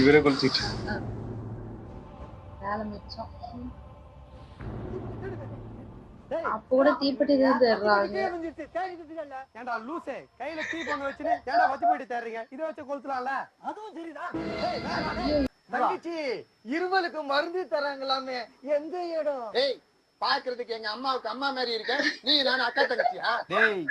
இவரே கொளுத்திட்டு வேலை மிச்சம். அப்போ கூட தீப்பெட்டி தேடுறாங்க. ஏன்டா லூசே? கையில தீ பொண்ணு வச்சுன்னு ஏன்டா வச்சு போயிட்டு தேடுறீங்க? இதை வச்சு கொளுத்தலாம்ல? அதுவும் சரிதான். தங்கச்சி. இருமலுக்கு மருந்து தராங்களாமே. எந்த இடம்? டேய் பாக்குறதுக்கு எங்க அம்மாவுக்கு அம்மா மாதிரி இருக்க. நீ நான் அக்கா தங்கச்சியா? டேய்.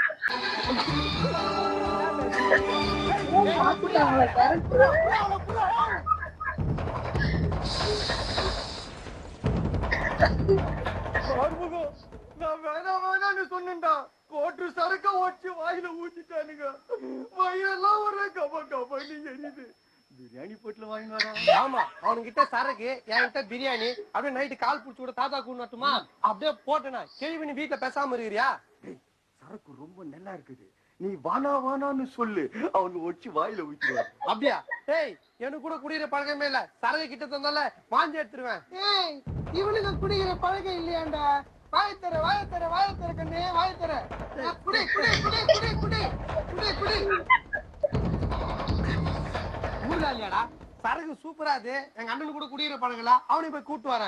நான் வேணாம் வேணாம்னு சொன்னேன்டா. கோட்டு சரக்க ஓட்டி வாயில ஊத்திட்டானுங்க. பிரியாணி போட்டுல வாங்கி வரேன் ஆமா அவனுங்கிட்ட சரக்கு என்கிட்ட பிரியாணி அப்படியே நைட்டு கால் புடிச்சு கூட தாத்தா கூடட்டுமா அப்படியே போட்டேனா. கேள்வி நீ வீட்டுல பேசாம இருக்கிறியா? சரக்கு ரொம்ப நல்லா இருக்குது. நீ வானா வானான்னு சொல்லு. அவனு ஒச்சு வாயில ஊத்திடுவான். அப்படியா? டேய் எனக்கு கூட குடிக்கிற பழக்கமே இல்ல. சரக்கு கிட்ட தந்தால வாஞ்சி எடுத்துருவேன். ஏய் இவனுக்கு குடிக்கிற பழக்கம் இல்லையாண்டா? வாய் தர வாய் தர வாய் தர கண்ணே வாய் தர குடி குடி குடி குடி குடி குடி குடி. சரகு இல்லையாடா சூப்பரா அது எங்க அண்ணன் கூட குடிக்கிற பழங்களா அவனையும் போய் கூட்டு வரேன்.